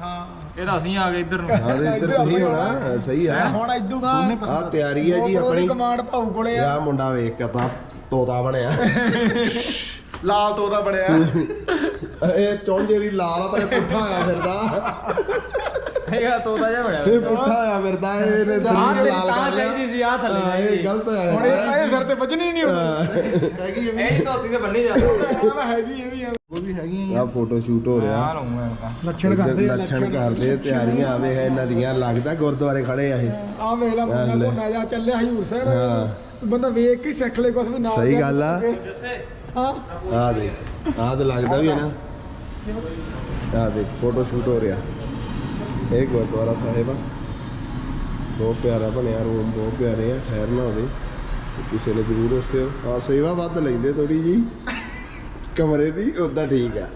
ਹਾਂ। ਇਹ ਤਾਂ ਅਸੀਂ ਆ ਗਏ ਇੱਧਰ ਨੂੰ। ਹਾਂ ਤੇ ਇੱਧਰ ਤੁਸੀਂ ਹੋਣਾ ਸਹੀ ਆ। ਹੁਣ ਇਦੂਗਾ ਆ ਤਿਆਰੀ ਹੈ ਜੀ ਆਪਣੀ। ਕਮਾਂਡ ਭਾਊ ਕੋਲੇ ਆ। ਆ ਮੁੰਡਾ ਵੇਖ ਕੇ ਤਾਂ ਤੋਤਾ ਬਣਿਆ। ਲਾਲ ਤੋਤਾ ਬਣਿਆ। ਇਹ ਚੌਂਜੇ ਦੀ ਲਾਲ ਆ ਪਰ ਇਹ ਪੁੱਠਾ ਹੋਇਆ ਫਿਰਦਾ। ਇਹ ਆ ਤੋਤਾ ਜਿਹਾ ਬਣਿਆ ਇਹ ਪੁੱਠਾ ਹੋਇਆ ਫਿਰਦਾ ਇਹਨੇ ਆਹ ਤੇ ਲਾਲ ਤਾਂ ਕਰ ਲਿਆ। ਚਾਹੀਦੀ ਸੀ ਆ ਥੱਲੇ ਹਾਂ, ਇਹ ਗਲਤ ਹੋਇਆ। ਹੁਣ ਇਹ ਇਹ ਸਿਰ ਤੇ ਵੱਜਣੀ ਨਹੀਂ ਹੁੰਦੀ ਹੈਗੀ ਇਹ ਵੀ ਇਹ ਧੋਤੀ ਤੇ ਬੰਨੀ ਜਾ। ਆ ਹੈਗੀ ਇਹ ਵੀ ਆ। ਉਹ ਵੀ ਹੈਗੀ ਆ। ਫੋਟੋ ਸ਼ੂਟ ਹੋ ਆ ਰਿਹਾ ਲਊਂਗਾ ਤਾਂ। ਲੱਛਣ ਕਰਦੇ ਆ, ਲੱਛਣ। ਕਰਦੇ ਆ, ਤਿਆਰੀਆਂ ਆਵੇ ਹੈ ਇਹਨਾਂ ਦੀਆਂ। ਲੱਗਦਾ ਗੁਰਦੁਆਰੇ ਖੜੇ ਆ ਇਹ। ਆ ਵੇਖ ਲਾ ਮੁੰਡਾ ਕੋਨਾ ਜਾ ਚੱਲਿਆ ਹਜੂਰ ਸਾਹਿਬ। ਹਾਂ। ਬੰਦਾ ਵੇਖ ਕੇ ਹੀ ਸਿੱਖ ਲੈ ਕੁਛ ਵੀ ਨਾਲ ਸਹੀ ਜਾ ਗੱਲ ਆ। ਹਾਂ। ਆ ਦੇ ਆ ਤੇ ਲੱਗਦਾ ਵੀ ਹੈ ਨਾ। ਆ ਦੇ ਫੋਟੋ ਸ਼ੂਟ ਹੋ ਰਿਹਾ। ਇਹ ਗੁਰਦੁਆਰਾ ਸਾਹਿਬ ਆ। ਬਹੁਤ ਪਿਆਰਾ ਬਣਿਆ ਰੂਮ ਬਹੁਤ ਪਿਆਰੇ ਆ ਠਹਿਰਨਾ ਹੋਵੇ। ਤੇ ਕਿਸੇ ਨੇ ਜ਼ਰੂਰ ਦੱਸਿਓ। ਆ ਸੇਵਾ ਵੱਧ ਲੈਂਦੇ ਥੋੜੀ ਜੀ। ਕਮਰੇ ਦੀ ਉਦਾਂ ਠੀਕ ਆ।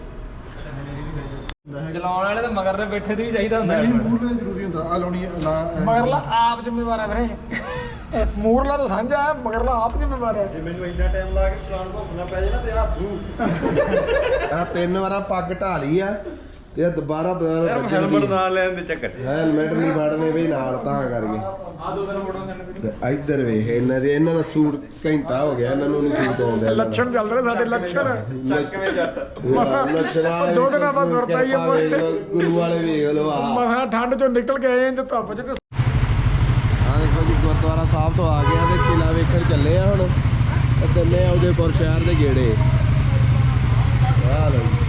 ਚਲਾਉਣ ਵਾਲੇ ਤੇ ਮਗਰ ਦੇ ਬੈਠੇ ਦੀ ਵੀ ਚਾਹੀਦਾ ਹੁੰਦਾ। ਮੂਰਲੇ ਜ਼ਰੂਰੀ ਹੁੰਦਾ। ਆ ਲਾਉਣੀ ਮਗਰਲਾ ਆਪ ਜ਼ਿੰਮੇਵਾਰ ਹੈ ਵੀਰੇ। ਮੂਰਲਾ ਤਾਂ ਸਾਂਝਾ ਹੈ ਮਗਰਲਾ ਆਪ ਜ਼ਿੰਮੇਵਾਰ ਹੈ ਮੈਨੂੰ ਇੰਨਾ ਟਾਈਮ ਲਾ ਕੇ ਚਲਾਉਣ ਭੁੱਖਣਾ ਪੈ ਜਾਣਾ ਤੇ ਹੱਥੂ ਆ ਤਿੰਨ ਵਾਰਾ ਪੱਗ ਢਾ ਲਈ ਆ। ਤੇ ਆ ਦੁਬਾਰਾ ਦੁਬਾਰਾ ਹੈਲਮਟ ਨਾਲ ਲੈਣ ਦੇ ਚੱਕਰ ਹੈਲਮਟ ਨਹੀਂ ਫੜਨੇ ਵੀ ਨਾਲ ਤਾਂ ਕਰਕੇ। ਆ ਦੋ ਦਿਨ ਫੋਟੋ ਸੈਂਡ ਤੇ ਇੱਧਰ ਵੇਖ ਇਹਨਾਂ ਦੇ ਇਹਨਾਂ ਦਾ ਸੂਟ ਘੰਟਾ ਹੋ ਗਿਆ ਇਹਨਾਂ ਨੂੰ ਨਹੀਂ ਸੂਟ ਆਉਂਦਾ ਲੱਛਣ ਚੱਲ ਰਹੇ ਸਾਡੇ ਲੱਛਣ। ਚੱਕਵੇਂ ਜੱਟ। ਮਸਾਂ ਲੱਛਣਾ ਦੋ ਦਿਨਾਂ ਬਾਅਦ ਸੁਰਤਾ ਹੀ ਆ। ਗੁਰੂ ਵਾਲੇ ਵੇਖ ਲਓ ਆ ਮਸਾਂ ਠੰਡ ਚੋਂ ਨਿਕਲ ਕੇ ਆਏ ਇੰਜ ਧੁੱਪ ਚ ਤੇ ਆ ਦੇਖੋ ਜੀ ਗੁਰਦੁਆਰਾ ਸਾਹਿਬ ਤੋਂ ਆ ਗਿਆ ਤੇ ਕਿਲਾ ਵੇਖਣ ਚੱਲੇ ਆ ਹੁਣ। ਤੇ ਚੱਲੇ ਆ ਉਦੇਪੁਰ ਸ਼ਹਿਰ ਦੇ ਗੇੜੇ। ਆ ਲਓ ਜੀ।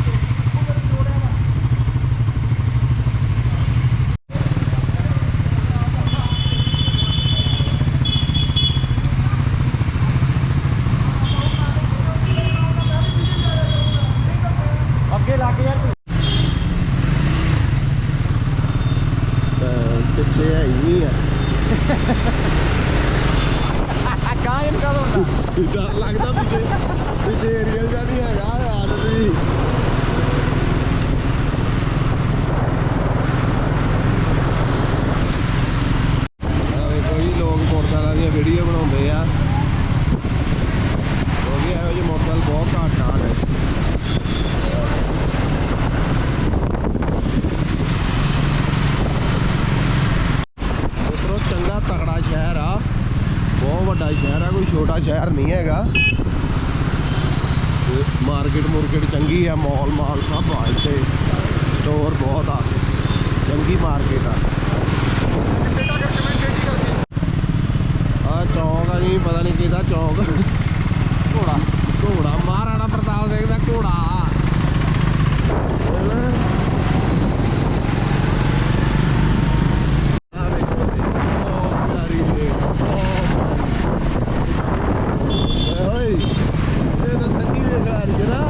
ਅੱਗੇ ਲੱਗ ਯਾਰ ਤਾਂ ਪਿੱਛੇ ਹੈ ਹੀ ਨਹੀਂ ਆ ਕਾਂ ਇਹਨੂੰ ਕਾ ਦੋਂਦਾ ਡਰ ਲੱਗਦਾ। ਪਿੱਛੇ ਪਿੱਛੇ ਏਰੀਆ ਜਿਹਾ ਨਹੀਂ ਹੈਗਾ ਆਦਤ ਜੀ ਆ ਵੇਖੋ ਜੀ ਲੋਕ ਮੋਟਰਸਾਈਕਲਾਂ ਦੀਆਂ ਵੀਡੀਓ ਬਣਾਉਂਦੇ ਆ ਕਿਉਂਕਿ ਇਹੋ ਜਿਹੇ ਮੋਟਰਸਾਈਕਲ ਬਹੁਤ ਘੱਟ ਆ ਨੇ ਉਧਰੋਂ ਚੰਗਾ ਤਕੜਾ ਸ਼ਹਿਰ ਆ ਬਹੁਤ ਵੱਡਾ ਸ਼ਹਿਰ ਆ ਕੋਈ ਛੋਟਾ ਸ਼ਹਿਰ ਨਹੀਂ ਹੈਗਾ ਮਾਰਕੀਟ ਮੁਰਕੀਟ ਚੰਗੀ ਆ ਮਾਲ ਮਾਲ ਸਭ ਆ ਇੱਥੇ ਸਟੋਰ ਬਹੁਤ ਆ ਚੰਗੀ ਮਾਰਕੀਟ ਆ ਆ ਚੌਂਕ ਆ ਜੀ ਪਤਾ ਨਹੀਂ ਕਿਹਦਾ ਚੌਂਕ। ਘੋੜਾ। ਘੋੜਾ। ਮਹਾਰਾਣਾ ਪ੍ਰਤਾਪ ਸਿੰਘ ਦਾ ਘੋੜਾ ਆ ਵੇਖੋ ਜੀ, ਬਹੁਤ ਪਿਆਰੀ ਦੇਖ, ਬਹੁਤ ਓਏ ਇਹ ਤਾਂ ਠੰਡੀ ਦੇ ਘਰ ਜਰਾ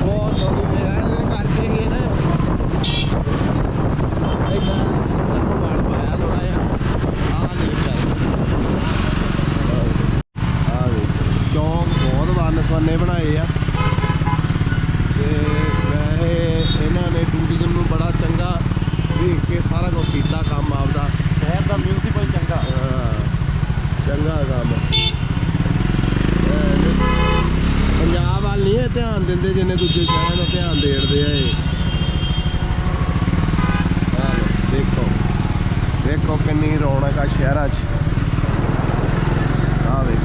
ਬਹੁਤ ਸੋਹਣੀ ਦੇ ਆ ਕਰਕੇ ਹੀ ਨਾ ਇਹ ਗੱਲ ਬਾੜ ਪਾਇਆ ਥੋੜਾ ਜਿਹਾ ਆ ਨਹੀਂ ਚੱਲ ਆ ਵੇ ਚੌਂਕ ਬਹੁਤ ਵੰਨ ਸਵੰਨੇ ਬਣਾਏ ਆ ਤੇ ਵੈਸੇ ਇਹਨਾਂ ਨੇ ਟੂਰਿਜ਼ਮ ਨੂੰ ਬੜਾ ਚੰਗਾ ਵੇਖ ਕੇ ਸਾਰਾ ਕੁਝ ਕੀਤਾ ਕੰਮ ਆਪਦਾ ਸ਼ਹਿਰ ਦਾ ਮਿਊਨਿਸਪਲ ਚੰਗਾ ਹਾਂ, ਚੰਗਾ ਕੰਮ ਐ ਤੇ ਪੰਜਾਬ ਵੱਲ ਨਹੀਂ ਇਹ ਧਿਆਨ ਦੂਜੇ ਸ਼ਹਿਰਾਂ ਨੂੰ ਧਿਆਨ ਦੇੜਦੇ ਆ ਇਹ। ਆਹ ਲਓ, ਦੇਖੋ ਦੇਖੋ ਕਿੰਨੀ ਰੌਣਕ ਆ ਸ਼ਹਿਰਾਂ 'ਚ। ਆ ਵੇਖ।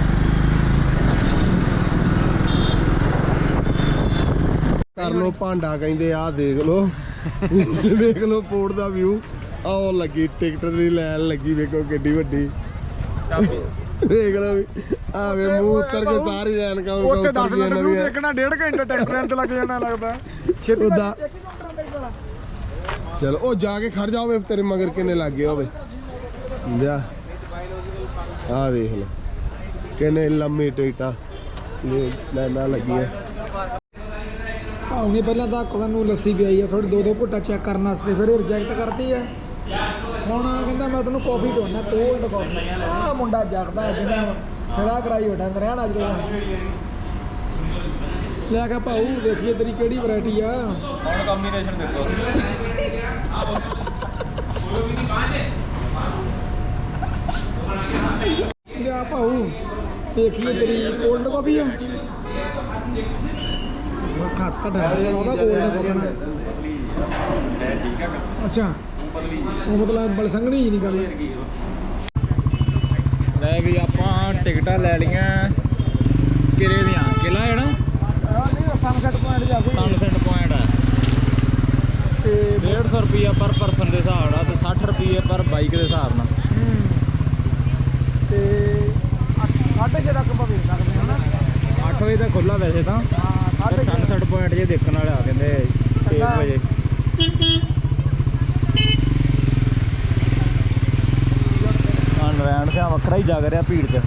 ਕਰ ਲੋ ਭਾਂਡਾ ਕਹਿੰਦੇ ਆ ਦੇਖ ਲੋ ਦੇਖ ਲੋ ਪੋਰਟ ਦਾ ਵਿਊ ਆ ਉਹ ਲੱਗੀ ਟਿਕਟ ਦੀ ਲੈਣ ਲੱਗੀ ਵੇਖੋ ਕਿੱਡੀ ਵੱਡੀ। ਚਾਬੀ। ਦੇਖ ਲਓ ਵੀ। ਆ ਵੇ ਮੂੰਹ ਉੱਤਰ ਕੇ ਸਾਰੀ ਐਨਕਾਂ ਨੂੰ ਉੱਥੇ ਉੱਤਰ 10 ਦੀਆਂ ਮਿੰਟ ਨੂੰ ਦੇਖਣਾ ਡੇਢ ਘੰਟਾ ਟੈਕਟਰਾਂ ਤੇ ਲੱਗ ਜਾਣਾ ਲੱਗਦਾ। ਛੇਤੀ ਉਦਾਂ ਚਲੋ ਉਹ ਜਾ ਕੇ ਖੜ ਜਾਓਵੇ ਤੇਰੇ ਮਗਰ ਕਿੰਨੇ ਲੱਗ ਗਏ ਹੋਵੇ। ਜਾ। ਆ ਵੇਖ ਲਓ ਕਿੰਨੇ ਲੰਮੀ ਟਿਕਟਾਂ ਇਹ ਲਾਈਨਾਂ ਲੱਗੀਆਂ। ਆਉਣੀ ਪਹਿਲਾਂ ਤਾਂ ਕੋਲ ਨੂੰ ਲੱਸੀ ਪਿਆਈ ਆ ਥੋੜੀ ਦੋ ਦੋ ਘੁੱਟਾ ਚੈੱਕ ਕਰਨ ਵਾਸਤੇ ਫਿਰ ਇਹ ਰਿਜੈਕਟ ਕਰਤੀ ਆ। ਹੁਣ ਕਹਿੰਦਾ ਮੈਂ ਤੈਨੂੰ ਕਾਫੀ ਢੋਣਾ ਕੋਲਡ ਕਾਫੀ ਆ ਮੁੰਡਾ ਜਗਦਾ ਜਿਹਨੇ ਸਿਰਾ ਕਰਾਈ ਬੈਠਾ ਰਹਿਣਾ ਜਦੋਂ। ਲੈ ਕੇ ਭਾਊ ਦੇਖੀਏ ਤੇਰੀ ਕਿਹੜੀ ਵੈਰਾਈਟੀ ਆ। ਹੁਣ ਕੰਬੀਨੇਸ਼ਨ ਦੇਖੋ। ਲਿਆ ਭਾਊ ਦੇਖੀਏ ਤੇਰੀ ਕੋਲਡ ਕਾਫੀ ਆ। ਹੱਥ ਤਾਂ ਡਰ ਉਹਦਾ ਕੋਲ ਦਾ ਸੁਣਨਾ ਅੱਛਾ। ਉਹ ਮਤਲਬ ਬਲਸੰਗਣੀ ਜੀ ਨਹੀਂ ਗੱਲ। ਲੈ ਵੀ ਆਪਾਂ ਟਿਕਟਾਂ ਲੈ ਲੀਆਂ ਕਿਲੇ ਦੀਆਂ? ਕਿਲਾ ਹੈ ਨਾ? ਸਨਸੈਟ ਪੁਆਇੰਟ ਜਾ ਕੇ ਸਨਸੈਟ ਪੁਆਇੰਟ ਹੈ। ਤੇ 150 ਰੁਪਿਆ ਪਰ ਪਰਸਨ ਦੇ ਹਿਸਾਬ ਨਾਲ ਤੇ 60 ਰੁਪਏ ਪਰ ਬਾਈਕ ਦੇ ਹਿਸਾਬ ਨਾਲ। ਤੇ ਅੱਠ- ਸਾਢੇ ਛੇ ਤੱਕ ਆਪਾਂ ਵੇਖ ਸਕਦੇ ਹਾਂ ਨਾ। 8 ਵਜੇ ਤੱਕ ਖੁੱਲਾ ਵੈਸੇ ਤਾਂ। ਹਾਂ ਪਰ ਸਾਢੇ ਛੇ। ਸਨਸੈਟ ਪੁਆਇੰਟ ਜੇ ਦੇਖਣ ਵਾਲੇ ਆ ਕਹਿੰਦੇ 6 ਚੰਗਾ। ਵਜੇ। ਆ ਸਿਆ ਵੱਖਰਾ ਹੀ ਜਾਗ ਰਿਹਾ ਭੀੜ 'ਚ।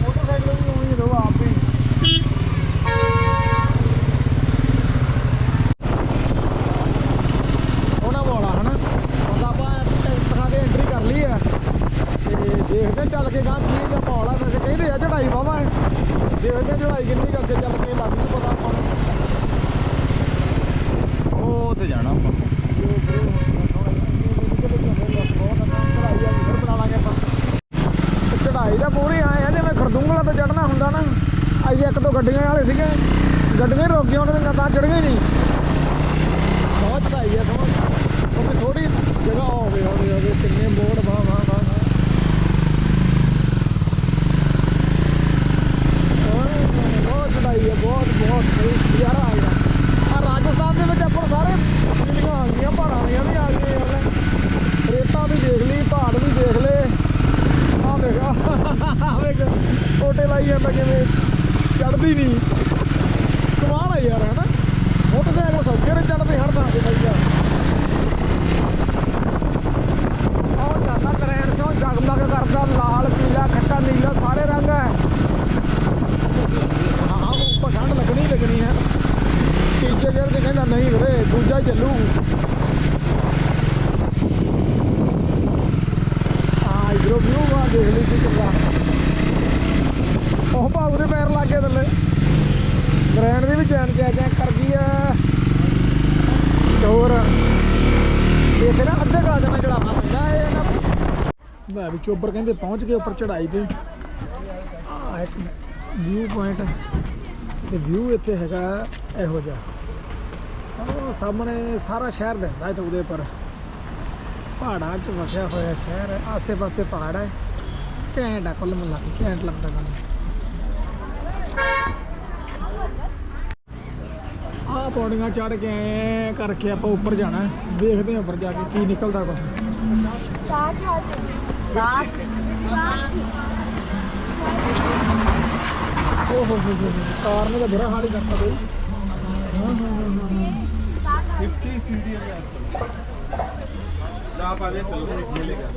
ਮੋਟਰਸਾਈਕਲ ਵੀ ਉਹੀ ਰਹੋ ਆਪ ਹੀ ਉਹਨਾਂ ਵਾਲਾ ਹਨਾ ਹੁਣ ਤਾਂ ਆਪਾਂ ਟਿਕਟਾਂ ਦੇ ਐਂਟਰੀ ਕਰ ਲਈ ਆ ਤੇ ਦੇਖਦੇ ਹਾਂ ਚੱਲ ਕੇ ਗਾਂ ਕੀ ਦਾ ਮਾਹੌਲ ਆ ਵੈਸੇ ਕਹਿੰਦੇ ਆ ਚੜਾਈ ਵਾਵਾ ਹੈ ਦੇਖਦੇ ਹਾਂ ਚੜਾਈ ਕਿੰਨੀ ਕੁ ਅੱਗੇ ਚੱਲ ਕੇ ਲੱਗ ਜੂ ਪਤਾ ਆਪਾਂ ਨੂੰ ਉਹ ਤੇ ਜਾਣਾ ਆਪਾਂ ਚੜਾਈ ਦਾ ਪੂਰੀ ਆਏ ਆ ਜਿਵੇਂ ਖਰਦੂੰਗਲਾ ਤੇ ਚੜਨਾ ਹੁੰਦਾ ਨਾ ਅੱਜ ਇੱਕ ਦੋ ਗੱਡੀਆਂ ਵਾਲੇ ਸੀਗੇ ਗੱਡੀਆਂ ਉਹਨਾਂ ਦੇ ਤਾਂ ਚੜੀਆਂ ਗਏ ਨਹੀਂ। ਬਹੁਤ ਚੜਾਈ ਆ ਸਮਝ ਕਿਉਂਕਿ ਥੋੜੀ ਜਗ੍ਹਾ ਹੋਵੇ ਹੋਵੇ ਹੋਵੇ, ਕਿੰਨੇ ਮੋੜ ਵਾਹ ਵਾਹ ਵਾਹ ਵਾਹ। ਓਏ, ਬਹੁਤ ਚੜਾਈ ਹੈ ਬਹੁਤ ਬਹੁਤ ਨਜ਼ਾਰਾ ਆ ਗਿਆ ਆ ਰਾਜਸਥਾਨ ਦੇ ਵਿੱਚ ਆਪਾਂ ਨੂੰ ਸਾਰੇ ਜਿਹੜੀਆਂ ਆ ਗਈਆਂ ਪਹਾੜਾਂ ਦੀਆਂ ਵੀ ਆ ਗਈਆਂ ਯਾਰ ਰੇਤਾਂ ਵੀ ਦੇਖ ਲਈ ਪਹਾੜ ਵੀ ਦੇਖ ਲਏ ਆ ਵੇਖ ਆ ਵੇਖ ਟੋਟੇ ਲਾਈ ਜਾਂਦਾ ਕਿਵੇਂ ਚੜਦੀ ਨਹੀਂ ਕਮਾਲ ਆ ਯਾਰ ਹਨਾ ਮੋਟਰਸਾਈਕਲ ਸੌਕੇ ਨੇ ਚੜਦੇ ਹੜਦਾ ਤੇ ਬਾਈ ਯਾਰ ਆਹ ਜਾਂਦਾ ਕਰੈਣ ਚੋਂ ਜਗਮਗ ਕਰਦਾ ਲਾਲ ਪੀਲਾ ਖੱਟਾ ਨੀਲਾ ਸਾਰੇ ਰੰਗ ਹੈ ਹਾਂ ਉੱਪਰ ਠੰਡ ਲੱਗਣੀ ਹੀ ਲੱਗਣੀ ਹੈ ਤੀਜੇ ਗੇਰ ਤੇ ਕਹਿੰਦਾ ਨਹੀਂ ਵੀਰੇ ਦੂਜਾ ਹੀ ਚੱਲੂ ਆ ਇਧਰੋਂ ਵਿਊ ਆ ਦੇਖ ਲਈ ਕੀ ਚੱਲਦਾ ਉਹ ਭਾਉ ਦੇ ਪੈਰ ਲੱਗ ਗਏ ਥੱਲੇ ਗ੍ਰੈਂਡ ਜੈ ਵੀ ਚੈਨ ਚੈਕ ਚੈਕ ਆ। ਤੇ ਹੋਰ ਨਾ ਅੱਧੇ ਕਾ ਦੇਣਾ ਚੜਾਉਣਾ ਪੈਂਦਾ ਇਹ ਨਾ। ਲੈ ਵੀ ਚੋਬਰ ਕਹਿੰਦੇ ਪਹੁੰਚ ਗਏ ਉੱਪਰ ਚੜਾਈ ਤੇ। ਆ ਇੱਕ ਵਿਊ ਪੁਆਇੰਟ ਤੇ ਵਿਊ ਇੱਥੇ ਹੈਗਾ ਇਹੋ ਜਿਹਾ। ਉਹ ਸਾਹਮਣੇ ਸਾਰਾ ਸ਼ਹਿਰ ਦਿਖਦਾ ਇੱਥੇ ਉਹਦੇ ਪਰ ਪਹਾੜਾਂ 'ਚ ਵਸਿਆ ਹੋਇਆ ਸ਼ਹਿਰ ਹੈ। ਆਸੇ-ਪਾਸੇ ਪਹਾੜ ਹੈ। ਘੈਂਟ ਆ, ਕੁੱਲ ਮਿਲਾ ਕੇ ਘੈਂਟ ਲੱਗਦਾ ਕੰਮ ਆਹ ਪੌੜੀਆਂ ਚੜ ਕੇ ਐਂ ਕਰਕੇ ਆਪਾਂ ਉੱਪਰ ਜਾਣਾ ਦੇਖਦੇ ਹਾਂ ਉੱਪਰ ਜਾ ਕੇ ਕੀ ਨਿਕਲਦਾ ਕੁਛ। ਓਹ ਹੋ ਹੋ ਹੋ, ਕਾਰ ਨੇ ਤਾਂ ਬੁਰਾ ਹਾਲ ਹੀ ਕਰਤਾ ਬਈ। ਹਾਂ ਹਾਂ ਹਾਂ 50 ਸੀਡੀ ਦੇ ਜਾ ਪਾ ਚਲੋ ਖੇਲੇਗਾ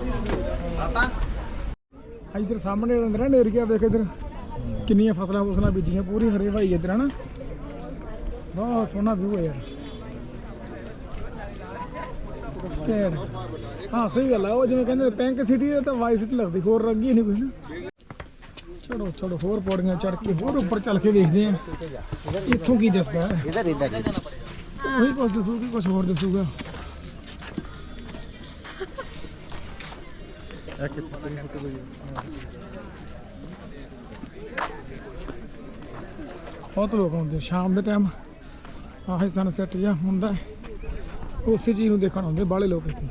ਇਧਰ ਸਾਹਮਣੇ ਅੰਦਰ ਨਾ ਏਰੀਆ ਦੇਖ ਇਧਰ। ਕਿੰਨੀਆਂ ਫਸਲਾਂ ਫਸਲਾਂ ਬੀਜੀਆਂ, ਪੂਰੀ ਹਰੇ ਭਾਈ ਇਧਰ, ਹਨਾ? ਬਹੁਤ ਸੋਹਣਾ ਵਿਊ ਹੈ ਯਾਰ। ਹਾਂ ਸਹੀ ਗੱਲ ਆ। ਉਹ ਜਿਵੇਂ ਕਹਿੰਦੇ ਪਿੰਕ ਸਿਟੀ ਹੈ ਤਾਂ ਵਾਈਟ ਸਿਟੀ ਲੱਗਦੀ ਹੋਰ ਰੰਗੀ ਹੀ ਨਹੀਂ ਕੁਝ ਨਾ। ਚਲੋ ਚਲੋ ਹੋਰ ਪੌੜੀਆਂ ਚੜ ਕੇ ਹੋਰ ਉੱਪਰ ਚੱਲ ਕੇ ਵੇਖਦੇ ਆ ਇੱਥੋਂ ਕੀ ਦਿਸਦਾ ਹੈ? ਇਧਰ ਇਧਰ। ਉਹੀ ਕੁਝ ਦੱਸੂਗੀ ਕੁਝ ਹੋਰ ਦੱਸੂਗਾ। ਬਹੁਤ ਲੋਕ ਆਉਂਦੇ ਸ਼ਾਮ ਦੇ ਟਾਈਮ ਆਹੀ ਸਨਸੈਟ ਜਿਹਾ ਹੁੰਦਾ ਉਸੇ ਚੀਜ਼ ਨੂੰ ਦੇਖਣ ਆਉਂਦੇ ਬਾਹਲੇ ਲੋਕ ਇੱਥੇ।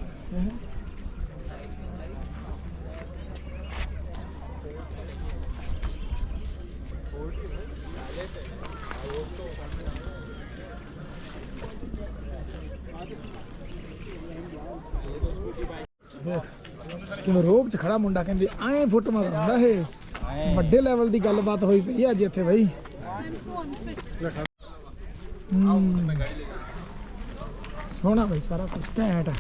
ਦੇਖ, ਕਿਵੇਂ ਰੋਬ ਚ ਖੜਾ ਮੁੰਡਾ ਕਹਿੰਦੇ, ਐਂ ਫੁੱਟ ਮਾਰਦਾ ਇਹ। ਵੱਡੇ ਲੈਵਲ ਦੀ ਗੱਲਬਾਤ ਹੋਈ ਪਈ ਅੱਜ ਇੱਥੇ ਬਈ। ਸੋਹਣਾ ਬਈ ਸਾਰਾ ਕੁਝ ਘੈਂਟ ਹੈ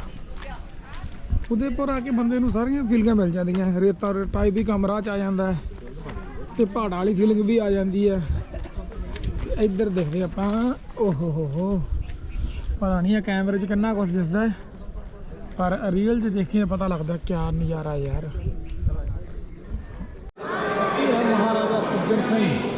ਉਦੇਪੁਰ ਆ ਕੇ ਬੰਦੇ ਨੂੰ ਸਾਰੀਆਂ ਫੀਲਿੰਗਾਂ ਮਿਲ ਜਾਂਦੀਆਂ। ਰੇਤਾ ਟਾਈਪ ਵੀ ਕਮਰਾ ਚ ਆ ਜਾਂਦਾ ਤੇ ਪਹਾੜਾਂ ਵਾਲੀ ਫੀਲਿੰਗ ਵੀ ਆ ਜਾਂਦੀ ਹੈ। ਇੱਧਰ ਦੇਖਦੇ ਆਪਾਂ ਓਹੋ ਹੋ ਹੋ ਪਤਾ ਨਹੀਂ ਇਹ ਕੈਮਰੇ 'ਚ ਕਿੰਨਾ ਕੁਝ ਦਿਸਦਾ ਹੈ ਪਰ ਰੀਅਲ 'ਚ ਦੇਖੀਏ ਪਤਾ ਲੱਗਦਾ ਕਿਆ ਨਜ਼ਾਰਾ ਯਾਰ। ਇਹ ਮਹਾਰਾਜਾ ਸੱਜਣ ਸਿੰਘ।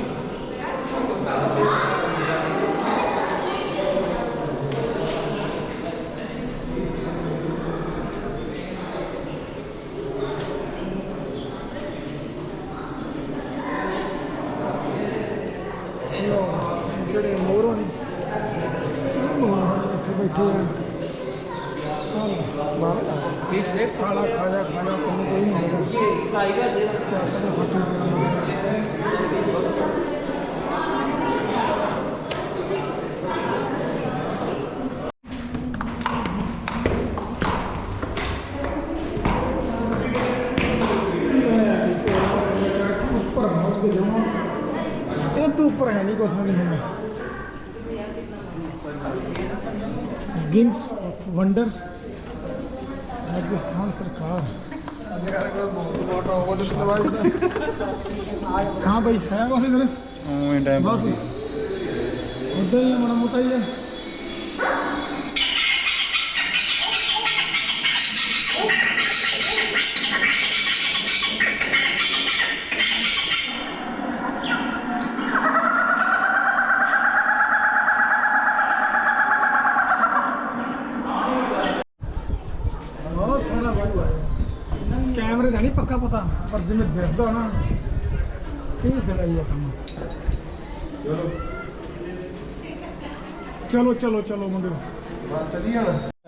ਬੈਠੇ ਆ ਪੀਸ ਦੇ ਖਾਲਾ ਖਾਜਾ ਖਾਜਾ ਤੈਨੂੰ ਕੋਈ ਨਹੀਂ ਹੋਗਾ ਚੱਕ ਦੇ ਫੱਟੇ ਉੱਪਰ ਪਹੁੰਚ ਕੇ ਜਾਵਾਂ ਇਹ ਤੋਂ ਉੱਪਰ ਹੈ ਨਹੀਂ ਕੁਛ ਨਹੀਂ ਹੋਣਾ ਗਿੰਗਸ ਆਫ ਵੰਡਰ ਰਾਜਸਥਾਨ ਸਰਕਾਰ ਹਾਂ ਭਾਈ ਹੈ ਬਸ ਇਧਰ ਉਹ ਟਾਈਮ ਬਸ ਉਦਾਂ ਹੀ ਆ, ਮਾੜਾ ਮੋਟਾ ਪਰ ਜਿਵੇਂ ਦਿਸਦਾ ਨਾ ਇਹ ਸਹੀ ਹੈ ਕੰਮ। ਚਲੋ। ਚਲੋ ਚਲੋ ਮੁੰਡਿਓ।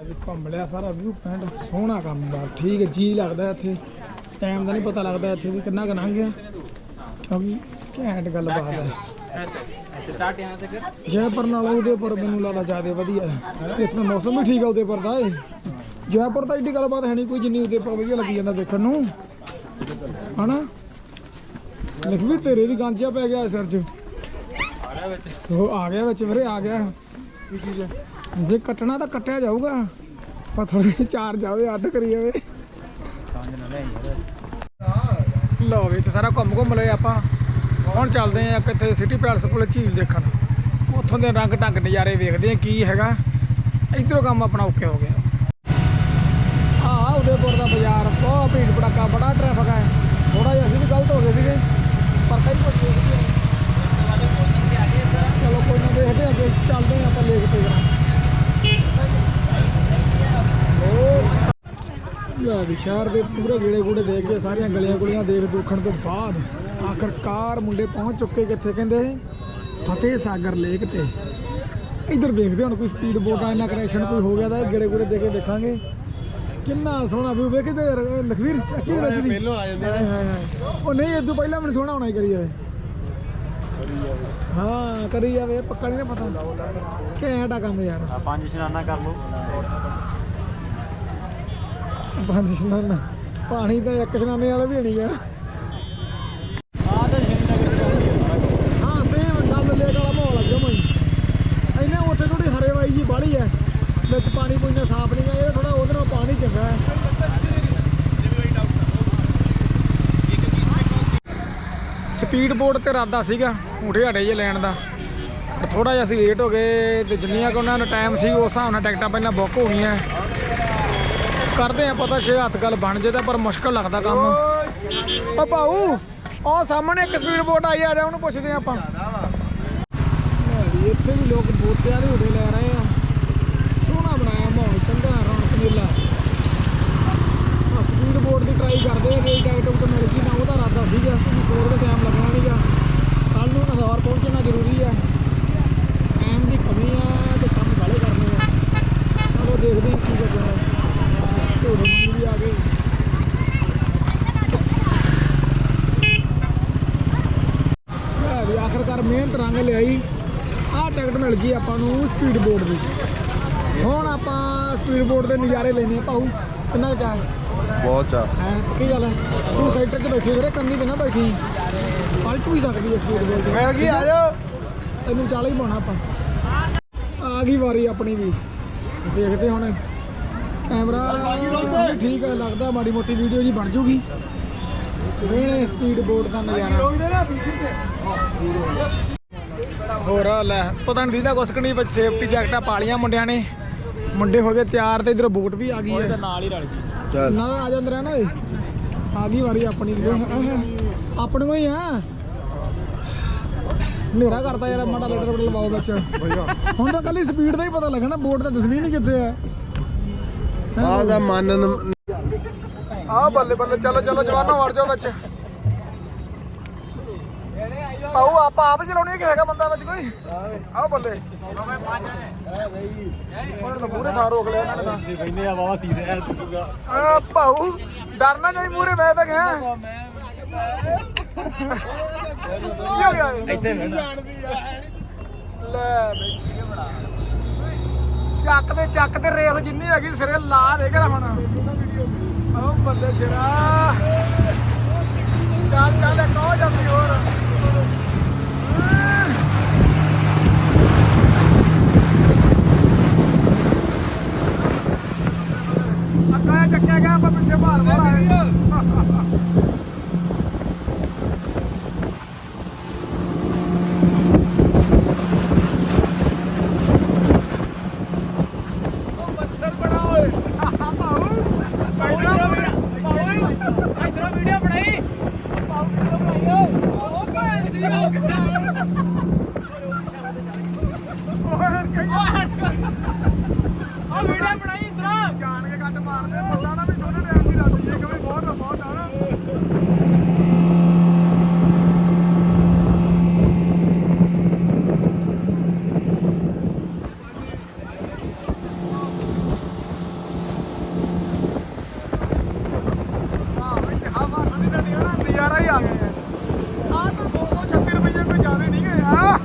ਅਭੀ ਘੁੰਮ ਲਿਆ ਸਾਰਾ ਵਿਊ ਪੁਆਇੰਟ ਸੋਹਣਾ ਕੰਮ ਦਾ ਠੀਕ ਹੈ ਜੀ ਲੱਗਦਾ ਇੱਥੇ। ਟਾਈਮ ਦਾ ਨਹੀਂ ਪਤਾ ਲੱਗਦਾ ਇੱਥੇ ਵੀ ਕਿੰਨਾ ਕੁ ਲੰਘ ਗਿਆ। ਕਿਉਂਕਿ ਘੈਂਟ ਹੈ ਯਹਾਂ ਸੇ ਕਰ ਜੈਪੁਰ ਨਾਲੋਂ ਉਦੈਪੁਰ ਮੈਨੂੰ ਲੱਗਦਾ ਜ਼ਿਆਦਾ ਵਧੀਆ ਹੈ। ਇੱਥੇ ਦਾ ਮੌਸਮ ਵੀ ਠੀਕ ਹੈ ਉਦੈਪੁਰ ਦਾ ਜੈਪੁਰ ਤਾਂ ਏਡੀ ਗੱਲਬਾਤ ਹੈ ਨਹੀਂ ਕੋਈ ਜਿੰਨੀ ਉਦੈਪੁਰ ਵਧੀਆ ਲੱਗੀ ਜਾਂਦਾ ਦੇਖਣ ਨੂੰ। ਹਨਾ? ਲਖਵੀਰ, ਤੇਰੇ ਵੀ ਗਾਂਜਾ ਪੈ ਗਿਆ ਸਿਰ 'ਚ। ਆ ਰਿਹਾ ਵਿੱਚ ਉਹ ਆ ਗਿਆ ਵਿੱਚ ਵੀਰੇ, ਆ ਗਿਆ। ਕੀ ਚੀਜ਼ ਹੈ ਜੇ ਕੱਟਣਾ ਤਾਂ ਕੱਟਿਆ ਜਾਊਗਾ। ਪਰ ਥੋੜੇ ਚਾਰ ਜਾਵੇ, ਅੱਡ ਕਰੀ ਜਾਵੇ। ਪੰਜ ਲਓ ਵੀ, ਤੇ ਸਾਰਾ ਘੁੰਮ ਘੁੰਮ ਲਏ ਆਪਾਂ। ਹੁਣ ਚੱਲਦੇ ਆ ਕਿਤੇ ਸਿਟੀ ਪੈਲਸ ਕੋਲ ਝੀਲ ਦੇਖਣ। ਉੱਥੋਂ ਦੇ ਰੰਗ ਢੰਗ ਨਜ਼ਾਰੇ ਵੇਖਦੇ ਆ ਕੀ ਹੈਗਾ। ਇਧਰੋਂ ਕੰਮ ਆਪਣਾ ਓਕੇ ਹੋ ਗਿਆ। ਉਦੇਪੁਰ ਦਾ ਬਾਜ਼ਾਰ, ਬਹੁਤ ਭੀੜ ਭੜਾਕਾ, ਬੜਾ ਟ੍ਰੈਫਿਕ ਹੈ। ਥੋੜਾ ਜਿਹਾ ਅਸੀਂ ਵੀ ਗਲਤ ਹੋ ਗਏ ਸੀਗੇ, ਪਰ ਕਈ ਕੁਝ ਦੇਖਦੇ ਚਲੋ ਕੋਈ ਨਾ, ਦੇਖਦੇ ਆ ਅੱਗੇ, ਚੱਲਦੇ ਆ ਆਪਾਂ ਲੇਕ ਤੇ ਜਰਾ। ਲੈ ਵੀ ਦੇ ਪੂਰੇ ਗੇੜੇ ਗੂੜੇ ਦੇਖ ਕੇ ਸਾਰੀਆਂ ਗਲੀਆਂ ਗੁਲੀਆਂ ਦੇਖ ਦੁੱਖਣ ਤੋਂ ਬਾਅਦ ਆਖਰਕਾਰ ਮੁੰਡੇ ਪਹੁੰਚ ਚੁੱਕੇ ਕਿੱਥੇ ਕਹਿੰਦੇ? ਫਤਿਹ ਸਾਗਰ ਲੇਕ ਤੇ। ਇੱਧਰ ਦੇਖਦੇ ਹੁਣ ਕੋਈ ਸਪੀਡ ਬੋਟ ਆ ਇਹਨਾਂ ਕਨੈਕਸ਼ਨ ਕੋਈ ਹੋ ਗਿਆ ਤਾਂ ਗੇੜੇ ਗੂੜੇ ਦੇ ਕੇ ਦੇਖਾਂਗੇ। ਕਿੰਨਾ ਸੋਹਣਾ ਵਿਊ ਵੇਖਦੇ ਲਖਵੀਰ ਚੱਕੀ ਰਜਦੀ ਪਹਿਲੋਂ ਆ ਜਾਂਦੇ ਹਾਏ ਹਾਏ ਹਾਏ। ਉਹ ਨਹੀਂ ਇਦੋਂ ਪਹਿਲਾਂ ਮੈਨੂੰ ਸੋਹਣਾ ਹੋਣਾ ਹੀ ਕਰੀ ਜਾਵੇ। ਹਾਂ ਕਰੀ ਜਾਵੇ ਪੱਕਾ ਨਹੀਂ ਨਾ ਪਤਾ। ਘੈਂਟ ਕੰਮ ਯਾਰ। ਆ ਪੰਜ ਇਸ਼ਨਾਨਾ ਕਰ ਲਓ। ਪੰਜ ਇਸ਼ਨਾਨਾ। ਪਾਣੀ ਤਾਂ ਇੱਕ ਇਸ਼ਨਾਨੇ ਵਾਲਾ ਵੀ ਨਹੀਂ ਆ ਤਾਂ ਸ਼੍ਰੀਨਗਰ ਹਾਂ ਸੇਮ ਗੱਲ ਲੇਕ ਵਾਲਾ ਮਾਹੌਲ ਆ ਜਮਾਂ ਹੀ ਇਹਨੇ ਉੱਥੇ ਥੋੜੀ ਹਰੇਵਾਈ ਜੀ ਬਾੜੀ ਹੈ ਵਿੱਚ ਪਾਣੀ ਕੋਈ ਨਾ ਸਾਫ਼ ਨਹੀਂ ਹੈ ਇਹ ਥੋੜਾ ਉਹਦੇ ਨਾਲ ਪਾਣੀ ਚੰਗਾ ਹੈ ਸਪੀਡ ਬੋਰਡ ਤੇ ਇਰਾਦਾ ਸੀਗਾ, ਊਠੇ ਹੜੇ ਜੇ ਲੈਣ ਦਾ। ਪਰ ਥੋੜਾ ਜਿਹਾ ਅਸੀਂ ਲੇਟ ਹੋ ਗਏ ਤੇ ਜਿੰਨੀਆਂ ਕਿ ਉਹਨਾਂ ਦਾ ਟਾਈਮ ਸੀ, ਉਸ ਹਿਸਾਬ ਨਾਲ ਟਿਕਟਾਂ ਪਹਿਲਾਂ ਬੁੱਕ ਹੋ ਗਈਆਂ ਕਰਦੇ ਆ ਪਤਾ ਛੇ ਹੱਥ ਗੱਲ ਬਣ ਜੇ ਤਾਂ, ਪਰ ਮੁਸ਼ਕਲ ਲੱਗਦਾ ਕੰਮ। ਓ ਭਾਊ ਉਹ ਸਾਹਮਣੇ ਇੱਕ ਸਪੀਡ ਬੋਟ ਆਈ ਆ ਜਾ, ਉਹਨੂੰ ਪੁੱਛਦੇ ਆ ਆਪਾਂ। ਇੱਥੇ ਵੀ ਲੋਕ ਬੋਟਿਆਂ ਦੇ ਹੁੜੇ ਲੈ ਰਹੇ ਆ। ਸੋਹਣਾ ਬਣਾਇਆ ਮਾਹੌਲ, ਚੰਗਾ ਰੌਣਕ ਮੇਲਾ। ਸਪੀਡ ਬੋਟ ਦੀ ਟਰਾਈ ਕਰਦੇ ਆ, ਜੇ ਟਿਕਟ ਉੱਤੇ ਮਿਲ ਗਈ ਨਾ ਉਹਦਾ ਇਰਾਦਾ ਸੀਗਾ ਕਿ ਸੋਰ ਦਾ ਟਾਈਮ ਲੱਗਣਾ ਨਹੀਂਗਾ ਕੱਲ ਨੂੰ ਹਜ਼ਾਰ ਪਹੁੰਚਣਾ ਜ਼ਰੂਰੀ ਆ। ਟਾਈਮ ਦੀ ਕਮੀ ਆ ਤੇ ਕੰਮ ਵਾਲੇ ਕਰਨੇ ਆ। ਚਲੋ ਦੇਖਦੇ ਆ ਕੀ ਕੁਛ ਢੋੜੇ ਵੀ ਆ ਗਏ ਆਖਰਕਾਰ ਮਿਹਨਤ ਰੰਗ ਲਿਆਈ। ਆਹ ਟਿਕਟ ਮਿਲ ਗਈ ਆਪਾਂ ਨੂੰ ਸਪੀਡ ਬੋਰਡ ਦੀ। ਹੁਣ ਆਪਾਂ ਸਪੀਡ ਬੋਰਡ ਦੇ ਨਜ਼ਾਰੇ ਲੈਣੇ ਆ। ਭਾਊ, ਕਿੰਨਾ ਕੁ ਬਹੁਤ ਚਾ। ਹੈ ਪੱਕੀ ਗੱਲ ਹੈ? ਤੂੰ ਸੈਂਟਰ 'ਚ ਬੈਠੀ ਵੀਰੇ ਕੰਨੀ ਤੇ ਨਾ ਬੈਠੀ। ਪਲਟ ਵੀ ਸਕਦੀ ਹੈ ਸਪੀਡ ਬੋਟ ਮਿਲ ਗਈ ਆ ਜਾਓ। ਤੈਨੂੰ ਚਾਲਾ ਹੀ ਪਾਉਣਾ ਆਪਾਂ। ਆ ਗਈ ਵਾਰੀ ਆਪਣੀ ਵੀ। ਦੇਖਦੇ ਹੁਣ। ਕੈਮਰਾ ਵੀ ਠੀਕ ਹੈ ਲੱਗਦਾ ਮਾੜੀ ਮੋਟੀ ਵੀਡੀਓ ਜੀ ਬਣ ਜੂਗੀ। ਵੇਣੇ ਸਪੀਡ ਬੋਟ ਦਾ ਨਜ਼ਾਰਾ। ਹੋਰ ਆ ਲੈ ਪਤਾ ਨਹੀਂ ਦੀਦਾ ਕੁਛ ਕਣੀ ਵਿੱਚ ਸੇਫਟੀ ਜੈਕਟਾਂ ਪਾ ਲੀਆਂ ਮੁੰਡਿਆਂ ਨੇ। ਮੁੰਡੇ ਹੋ ਗਏ ਤਿਆਰ ਤੇ ਇਧਰ ਬੋਟ ਵੀ ਆ ਗਈ ਹੈ। ਨਾਲ ਹੀ ਰਲ ਗਈ। ਚੱਲ। ਨਾ ਆ ਜਾਂਦੇ ਰਹਿਣਾ ਓਏ। ਆ ਗਈ ਵਾਰੀ ਆਪਣੀ। ਵੀ ਆਪਣੇ ਕੋਈ ਆ। ਹਨੇਰਾ ਕਰਤਾ ਯਾਰ ਮਾੜਾ ਲੈਟਰ ਬਟ ਲਵਾਓ ਵਿੱਚ। ਹੁਣ ਤਾਂ ਕੱਲੀ ਸਪੀਡ ਦਾ ਹੀ ਪਤਾ ਲੱਗਣਾ ਬੋਟ ਤਾਂ ਦਿਸਣੀ ਨਹੀਂ ਕਿੱਥੇ ਆ। ਆਹ ਦਾ ਮਨ ਆ ਬੱਲੇ ਬੱਲੇ ਚਲੋ ਚਲੋ ਜਵਾਨੋ ਵੜ ਜਾਓ ਵਿੱਚ। ਪਾਉ ਆਪਾਂ ਆਪ ਚਲਾਉਣੀ ਕਿ ਹੈਗਾ ਬੰਦਾ ਵਿੱਚ ਕੋਈ? ਆਹ ਬੱਲੇ। ਆ ਗਈ ਉਹਨਾਂ ਨੇ ਤਾਂ ਮੂਰੇ ਥਾਂ ਰੋਕ ਲਿਆ ਇਹਨਾਂ ਨੇ ਤਾਂ। ਬੈਨੇ ਆ ਬਾਬਾ ਸੀਦੇ ਐ ਤੁਗਾ ਆ ਭਾਊ ਡਰਨਾ ਨਹੀਂ ਮੂਰੇ ਮੈਂ ਤਾਂ ਗਿਆ ਕੀ ਹੋ ਗਿਆ ਇਹ? ਇੱਥੇ ਜਾਣਦੀ ਆ ਲੈ ਬਈ ਚੱਕ ਦੇ ਚੱਕ ਤੇ ਰੇਸ ਜਿੰਨੀ ਹੈਗੀ ਸਿਰੇ ਲਾ ਦੇ ਕੇ ਹੁਣ। ਓ ਬੱਲੇ ਸ਼ੇਰਾ। ਚੱਲ ਚੱਲ ਇੱਕ ਹੋ ਜਾਂਦੀ ਹੋਰ। ਅੱਗਾ ਚੱਕਿਆ ਗਿਆ ਆਪਾਂ ਪਿੱਛੇ ਭਾਰ ਭਾਰ ਆਏ ਵੀਡੀਓ ਬਣਾਈ ਆ ਵੀਡੀਓ ਬਣਾਈ ਇਧਰ ਜਾਣ ਕੇ ਕੱਟ ਮਾਰਦੇ ਪਤਾ ਨਾ ਵੀ ਦੋਨੇ ਟਾਈਮ ਦੀ ਰਾਤੀ ਜੇ ਕਵੇ ਬਹੁਤ ਆ ਬਹੁਤ ਆ ਨਾ ਆਹ ਵੀ ਕਿਹਾ ਮਾਰਨਾ ਨਹੀਂ ਡੰਡੀ ਨਾ ਨਜ਼ਾਰਾ ਹੀ ਆ ਗਿਆ ਆ ਤਾਂ 236 ਰੁਪਏ ਕੋਈ ਜ਼ਿਆਦਾ ਨਹੀਂ ਗਏ ਆ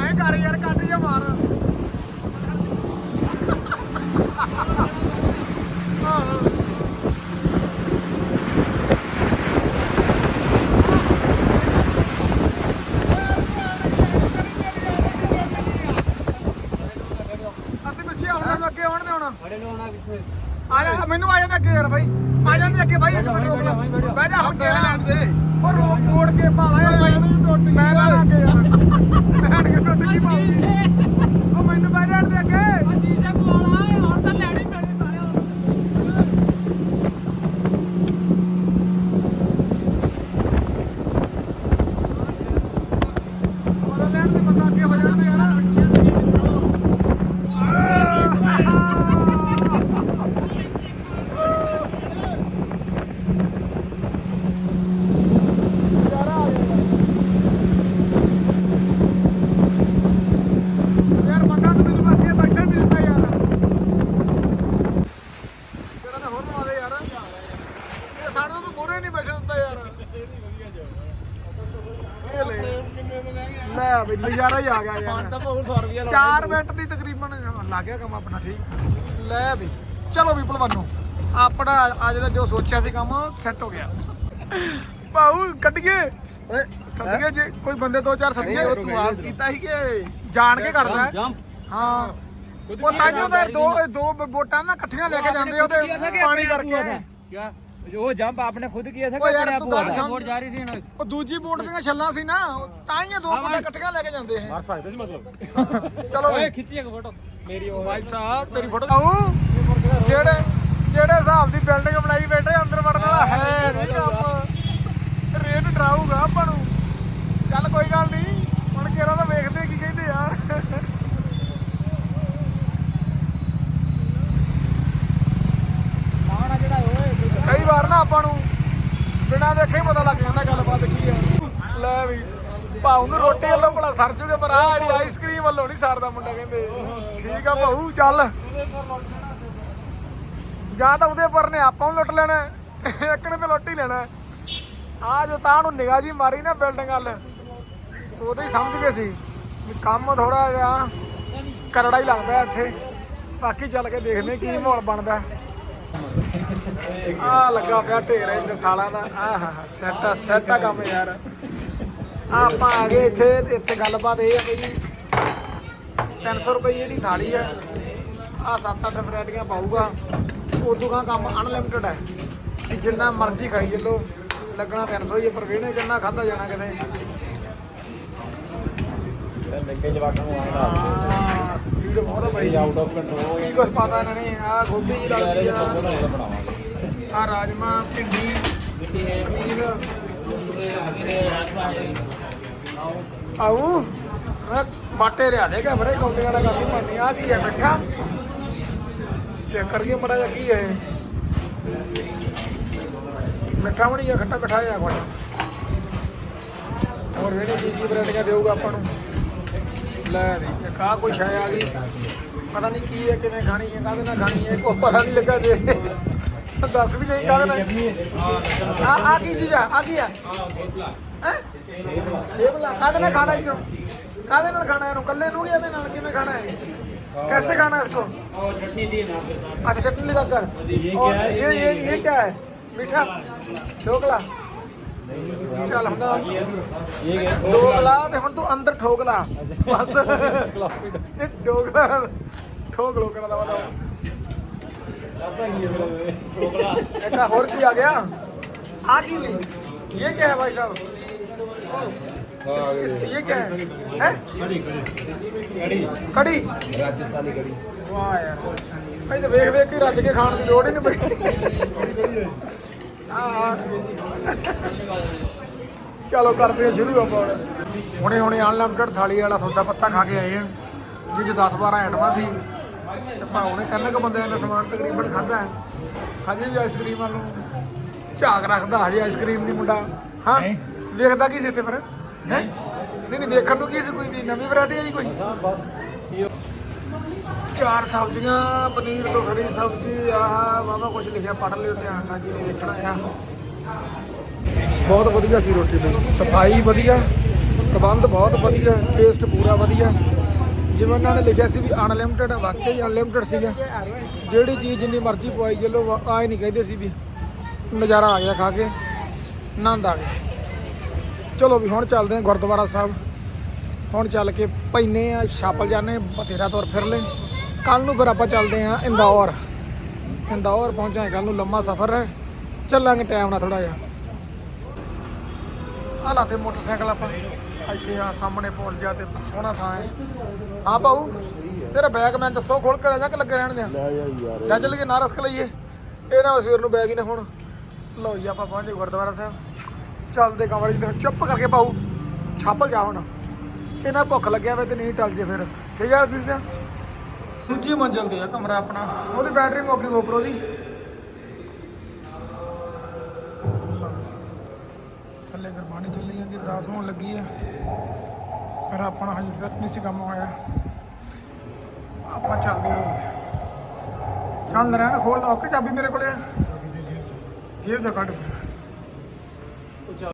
ਐ ਕਰ ਯਾਰ ਕੱਟ ਜਾ ਮਾਰ ਆਹ ਅੱਧੇ ਪਿੱਛੇ ਆਉਣ ਲੱਗੇ ਆਉਣ ਦੇ ਹੁਣ ਬੜੇ ਨੂੰ ਆਉਣਾ ਕਿੱਥੇ ਆ ਜਾ ਮੈਨੂੰ ਆ ਜਾਂਦਾ ਅੱਗੇ ਯਾਰ ਬਾਈ। ਆ ਜਾਂਦੇ ਅੱਗੇ ਬਾਈ ਇੱਕ ਮਿੰਟ ਰੋਕ ਲਾ ਬਹਿ ਜਾ ਹੁਣ ਕਹਿ ਲੈਣ ਦੇ ਉਹ ਰੋਕ ਮੋੜ ਕੇ ਭਾਲਾ ਯਾਰ ਬਾਈ ਮੈਂ ਬਹਿਣਾ ਅੱਗੇ ਯਾਰ ਮੈਂ ਅੱਗੇ ਟੁੱਟ ਗਈ ਪਾਉਂਦੀ ਉਹ ਮੈਨੂੰ ਬਹਿ ਜਾਣ ਦੇ ਅੱਗੇ ਜੀਜੇ ਬੁਲਾਣਾ ਹੁਣ ਤਾਂ ਲੈਣੀ ਪੈਣੀ ਸਾਰਿਆਂ ਉਹਦਾ ਲੈਣ ਦੇ ਬੰਦਾ ਅੱਗੇ ਹੋ ਜਾਣ ਦੇ ਯਾਰ ਨਜ਼ਾਰਾ ਆ ਗਿਆ ਯਾਰ ਬੰਦਾ ਤਾਂ ਮੈਨੂੰ ਅੱਗੇ ਬੈਠਣ ਨਹੀਂ ਦਿੰਦਾ ਯਾਰ ਤੇਰਾ ਤਾਂ ਹੋਰ ਬਣਾ ਦੇ ਯਾਰ ਇਹ ਸਾਡੇ ਤੋਂ ਮੂਹਰੇ ਨਹੀਂ ਬੈਠਣ ਦਿੰਦਾ ਯਾਰ ਇਹ ਲੈ ਪ੍ਰੇਮ ਕਿੰਨੇ ਦੇ ਰਹਿ ਗਏ ਲੈ ਬਈ ਨਜ਼ਾਰਾ ਹੀ ਆ ਗਿਆ ਯਾਰ। ਤਾਂ ਬਹੁਤ 100 ਰੁਪਏ 4 ਮਿੰਟ ਦੀ ਤਕਰੀਬਨ ਲੱਗ ਗਿਆ ਕੰਮ ਆਪਣਾ ਠੀਕ। ਲੈ ਵੀ ਚਲੋ ਵੀ ਭਲਵਾਨੋ ਆਪਣਾ ਅੱਜ ਦਾ ਜੋ ਸੋਚਿਆ ਸੀ ਕੰਮ ਸੈੱਟ ਹੋ ਗਿਆ। ਪਾਉ ਕੱਢੀਏ। ਓਏ ਸੱਦੀਏ ਜੇ ਕੋਈ ਬੰਦੇ ਦੋ ਚਾਰ ਸੱਦੀਏ। ਤੂੰ ਆਪ ਕੀਤਾ ਸੀ ਕਿ? ਜਾਣ ਕੇ ਕਰਦਾ ਹੈ। ਉਹ ਤਾਂ ਦੋ ਦੋ ਵੋਟਾਂ ਨਾ ਇਕੱਠੀਆਂ ਲੈ ਕੇ ਜਾਂਦੇ ਉਹਦੇ ਪਾਣੀ ਕਰਕੇ क्या वो जंप आपने खुद किया था ਉਹ ਯਾਰ ਤੂੰ ਗੱਲ वोट ਸਮਝ जा रही थी ना ਉਹ ਦੂਜੀ ਵੋਟ ਦੀਆਂ ਛੱਲਾਂ ਸੀ ਨਾ ਤਾਂ ਹੀ ਇਹ ਦੋ ਵੋਟਾਂ ਇਕੱਠੀਆਂ ਲੈ ਕੇ ਜਾਂਦੇ ਇਹ मार सकते सी मतलब ਚਲੋ ਵੀ खींचिए फोटो मेरी वो ਭਾਈ ਸਾਹਿਬ ਤੇਰੀ ਫੋਟੋ ਆਉ ਜਿਹੜੇ ਜਿਹੜੇ ਹਿਸਾਬ ਦੀ ਬਿਲਡਿੰਗ ਬਣਾਈ ਬੈਠੇ ਅੰਦਰ ਵੜਨ ਵਾਲਾ ਹੈ ਨਹੀਂ ਕੰਮ ਰੇਟ ਡਰਾਊਗਾ ਆਪਾਂ ਨੂੰ ਚੱਲ ਕੋਈ ਗੱਲ ਨਹੀਂ ਹੁਣ ਕਿਹੜਾ ਤਾਂ ਵੇਖਦੇ ਕੀ ਕਹਿੰਦੇ ਆ ਕਈ ਆਪਾਂ ਨੂੰ। ਬਿਨਾਂ ਦੇਖੇ ਹੀ ਪਤਾ ਲੱਗ ਜਾਂਦਾ ਗੱਲਬਾਤ ਕੀ ਆ। ਲੈ ਵੀ ਭਾਉ ਨੂੰ ਰੋਟੀ ਵੱਲੋਂ ਭਲਾ ਸਰ ਜੂਗੇ ਪਰ ਆਹ ਜਿਹੜੀ ਆਈਸਕ੍ਰੀਮ ਵੱਲੋਂ ਨਹੀਂ ਸਰਦਾ ਮੁੰਡਾ ਕਹਿੰਦੇ। ਠੀਕ ਆ ਭਾਊ ਚੱਲ। ਜਾਂ ਤਾਂ ਉਹਦੇ ਪਰ ਨੇ ਆਪਾਂ ਨੂੰ ਲੁੱਟ ਲੈਣਾ ਹੈ, ਇੱਕ ਨੇ ਤਾਂ ਲੁੱਟ ਹੀ ਲੈਣਾ ਆ ਜੋ ਤਾਂ ਨੂੰ ਨਿਗਾਹ ਜੀ ਮਾਰੀ ਨਾ ਬਿਲਡਿੰਗ ਵੱਲ ਉਦੋਂ ਹੀ ਸਮਝ ਗਏ ਸੀ ਵੀ ਕੰਮ ਥੋੜਾ ਜਿਹਾ ਕਰੜਾ ਹੀ ਲੱਗਦਾ ਇੱਥੇ। ਬਾਕੀ ਚੱਲ ਕੇ ਦੇਖਦੇ ਕੀ ਮਾਹੌਲ ਬਣਦਾ। ਆ ਲੱਗਾ ਪਿਆ ਢੇਰ ਇੱਥੇ ਥਾਲਾਂ ਦਾ। ਆਹ ਸੈੱਟ ਆ ਸੈੱਟ ਆ ਕੰਮ ਯਾਰ। ਆਹ ਆਪਾਂ ਆ ਗਏ ਇੱਥੇ ਤੇ ਇੱਥੇ ਗੱਲਬਾਤ ਇਹ ਆ ਬਈ 300 ਰੁਪਏ ਦੀ ਥਾਲੀ ਆ। ਆ ਸੱਤ ਅੱਠ ਵੈਰਾਈਟੀਆਂ ਪਾਊਗਾ। ਉਦੋਂ ਕਾ ਕੰਮ ਅਨਲਿਮਟਿਡ ਹੈ ਕਿ ਜਿੰਨਾ ਮਰਜ਼ੀ ਖਾਈ ਚੱਲੋ। ਲੱਗਣਾ 300 ਹੀ ਪਰ ਵੇਹਣੇ ਜਿੰਨਾ ਖਾਦਾ ਜਾਣਾ ਕਿਤੇ। ਨਿੱਕੇ ਜਵਾਕਾਂ ਨੂੰ ਆਏਗਾ ਆ ਸਪੀਡ ਬਹੁਤ ਆ ਬਾਈ ਆਊਟ ਆਫ ਕੰਟਰੋਲ ਕੀ ਕੁਛ ਪਤਾ ਇਹਨਾਂ ਨੇ? ਆ ਗੋਭੀ ਜੀ ਲੱਗਦੀ ਆ। ਆ ਰਾਜਮਾ, ਭਿੰਡੀ, ਪਨੀਰ। ਆਉ ਬਾਟੇ ਲਿਆ ਦੇ ਕੇ ਕੌਂਟੇ ਵਾਲਾ ਗੱਲ ਨਹੀਂ ਆ ਕੀ ਹੈ, ਮਿੱਠਾ? ਚੈੱਕ ਕਰਕੇ ਮੜਾ ਜਾ ਕੀ ਹੈ ਮਿੱਠਾ ਬਣੀ ਆ, ਖੱਟਾ ਮਿੱਠਾ ਆ ਕੁਛ। ਹੋਰ ਵੇਣੇ ਕੀ ਕੀ ਵੈਰਾਈਟੀਆਂ ਦੇਊਗਾ ਆਪਾਂ ਨੂੰ। ਲੈ ਵੀ, ਇੱਕ ਆਹ ਕੋਈ ਸ਼ੈ ਆ ਗਈ। ਪਤਾ ਨਹੀਂ ਕੀ ਹੈ, ਕਿਵੇਂ ਖਾਣੀ ਹੈ, ਕਾਹਦੇ ਨਾਲ ਖਾਣੀ ਹੈ, ਕੋਈ ਪਤਾ ਨਹੀਂ ਲੱਗਾ ਜੇ। ਦੱਸ ਵੀ ਨਹੀਂ ਕਾਹਦੇ ਨਾਲ ਆ ਆ ਕੀ ਚੀਜ਼ ਆ ਆ ਕੀ ਆ ਹੈ ਇਹ ਬਲਾ ਕਾਹਦੇ ਨਾਲ ਖਾਣਾ ਇਹਨੂੰ ਕਾਹਦੇ ਨਾਲ ਖਾਣਾ ਇਹਨੂੰ ਕੱਲੇ ਨੂੰ ਜਾਂ ਇਹਦੇ ਨਾਲ ਕਿਵੇਂ ਖਾਣਾ ਹੈ कैसे खाना है इसको और चटनी दिए ना आपके साथ अच्छा चटनी लगाकर ये और क्या है? ये ये ये क्या है मीठा ढोकला चल हम ढोकला ਤੇ ਹੁਣ ਤੂੰ ਅੰਦਰ ਠੋਕਲਾ ਬਸ ਇਹ ਢੋਕਲਾ ਠੋਕ ਲੋ ਕਰਦਾ ਵਾਲਾ ਇੱਕ ਆਹ ਹੋਰ ਕੀ ਆ ਗਿਆ ਆ ਕੀ ਨਹੀਂ ਇਹ क्या है भाई साहब इस, इस, ये क्या है हैं कड़ी ਰਾਜਸਥਾਨੀ ਕੜੀ ਵਾਹ ਯਾਰ ਭਾਈ ਤਾਂ ਵੇਖ ਵੇਖ ਕੇ ਰੱਜ ਕੇ ਖਾਣ ਦੀ ਲੋੜ ਹੀ ਨਹੀਂ ਪਈ ਹਾਂ ਚਲੋ ਕਰਦੇ ਹਾਂ ਸ਼ੁਰੂ ਆਪਾਂ ਹੁਣ। ਹੁਣੇ ਹੁਣੇ ਅਨਲਿਮਟਿਡ ਥਾਲੀ ਵਾਲਾ ਸੌਦਾ ਪੱਤਾ ਖਾ ਕੇ ਆਏ ਆ ਜਿਹਦੇ 'ਚ 10 12 ਆਈਟਮਾਂ ਸੀ ਤੇ ਭਾ ਹੁਣੇ ਤਿੰਨ ਕੁ ਬੰਦਿਆਂ ਨੇ ਸਮਾਨ ਤਕਰੀਬਨ ਖਾਦਾ ਹੈ। ਹਜੇ ਵੀ ਆਈਸਕ੍ਰੀਮ ਵੱਲ ਨੂੰ। ਝਾਕ ਰੱਖਦਾ ਹਜੇ ਆਈਸਕ੍ਰੀਮ ਦੀ ਮੁੰਡਾ। ਹਾਂ ਵੇਖਦਾ ਕੀ ਸੀ ਇੱਥੇ ਫਿਰ? ਹੈ? ਨਹੀਂ। ਨਹੀਂ ਵੇਖਣ ਨੂੰ ਕੀ ਸੀ ਕੋਈ ਵੀ? ਨਵੀਂ ਵੈਰਾਈਟੀ ਆਈ ਕੋਈ? ਚਾਰ ਸਬਜ਼ੀਆਂ ਪਨੀਰ ਤੋਂ ਹਰੀ ਸਬਜ਼ੀ ਆਹ ਵਾਵਾ ਕੁਝ ਲਿਖਿਆ ਪੜ੍ਹ ਲਿਓ ਧਿਆਨ ਨਾਲ ਜੀ ਦੇਖਣਾ ਆ। ਬਹੁਤ ਵਧੀਆ ਸੀ ਰੋਟੀ ਬਈ ਸਫ਼ਾਈ ਵਧੀਆ ਪ੍ਰਬੰਧ ਬਹੁਤ ਵਧੀਆ ਟੇਸਟ ਪੂਰਾ ਵਧੀਆ। ਜਿਵੇਂ ਉਹਨਾਂ ਨੇ ਲਿਖਿਆ ਸੀ ਵੀ ਅਨਲਿਮਿਟਿਡ ਵਾਕਈ ਅਨਲਿਮਿਟਿਡ ਸੀਗਾ। ਜਿਹੜੀ ਚੀਜ਼ ਜਿੰਨੀ ਮਰਜ਼ੀ ਪਵਾਈ ਚਲੋ ਆਏ ਨਹੀਂ ਕਹਿੰਦੇ ਸੀ ਵੀ ਨਜ਼ਾਰਾ ਆ ਗਿਆ ਖਾ ਕੇ, ਆਨੰਦ ਆ ਗਿਆ। ਚਲੋ ਵੀ ਹੁਣ ਚੱਲਦੇ ਹਾਂ ਗੁਰਦੁਆਰਾ ਸਾਹਿਬ। ਹੁਣ ਚੱਲ ਕੇ ਪੈਨੇ ਆ ਛਾਪਲ ਜਾਣੇ ਬਥੇਰਾ ਤੌਰ ਫਿਰ ਲੈ ਕੱਲ ਨੂੰ ਫਿਰ ਆਪਾਂ ਚੱਲਦੇ ਆ ਇੰਦੌਰ। ਇੰਦੌਰ ਪਹੁੰਚਾਂਗੇ ਕੱਲ ਨੂੰ ਲੰਮਾ ਸਫ਼ਰ ਹੈ। ਚੱਲਾਂਗੇ ਟਾਈਮ ਨਾਲ ਥੋੜਾ ਜਿਹਾ। ਆ ਮੋਟਰਸਾਈਕਲ ਆਪਾਂ। ਇੱਥੇ ਆ ਸਾਹਮਣੇ ਪੁਲ ਜਾ ਤੇ ਸੋਹਣਾ ਥਾਂ ਹੈ। ਹਾਂ ਭਾਊ ਤੇਰਾ ਬੈਗ ਮੈਂ ਦੱਸੋ ਖੋਲ ਕੇ ਲੈ ਜਾ ਕਿ ਲੱਗੇ ਰਹਿਣ ਦਿਆਂ? ਲੈ ਜਾ ਯਾਰ। ਜਾ ਚੱਲ ਕੇ ਨਾ ਰਸਕ ਲਈਏ ਇਹ ਨਾ ਸਵੇਰ ਨੂੰ ਬੈਗ ਹੀ ਨਾ ਹੁਣ। ਲਓ ਜੀ ਆਪਾਂ ਪਹੁੰਚੇ ਗੁਰਦੁਆਰਾ ਸਾਹਿਬ। ਚੱਲਦੇ ਕਮਰੇ ਜੀ ਚੁੱਪ ਕਰਕੇ ਪਾਉ ਛਾਪਲ ਜਾ ਹੁਣ। ਇਹਨਾਂ ਭੁੱਖ ਲੱਗਿਆ ਵੇ ਤੇ ਨਹੀਂ ਟਲ ਜੇ ਫਿਰ। ਠੀਕ ਹੈ ਫਿਰ ਸਿਆ ਦੂਜੀ ਮੰਜ਼ਲ ਤੇ ਆ ਕਮਰਾ ਆਪਣਾ। ਉਹਦੀ ਬੈਟਰੀ ਮੁੱਕ ਗਈ GoPro ਦੀ। ਅਰਦਾਸ ਹੋਣ ਲੱਗੀ ਹੈ ਫਿਰ ਆਪਣਾ ਹਜੇ ਤੱਕ ਨਹੀਂ ਸੀ ਕੰਮ ਹੋਇਆ। ਆਪਾਂ ਚੱਲਦੇ ਹਾਂ ਚੱਲ ਰਹਿਣਾ ਖੋਲ ਲੌਕ ਚਾਬੀ ਮੇਰੇ ਕੋਲੇ। ਆ ਜੇਬ ਚੋਂ ਕੱਢ। ਫਿਰ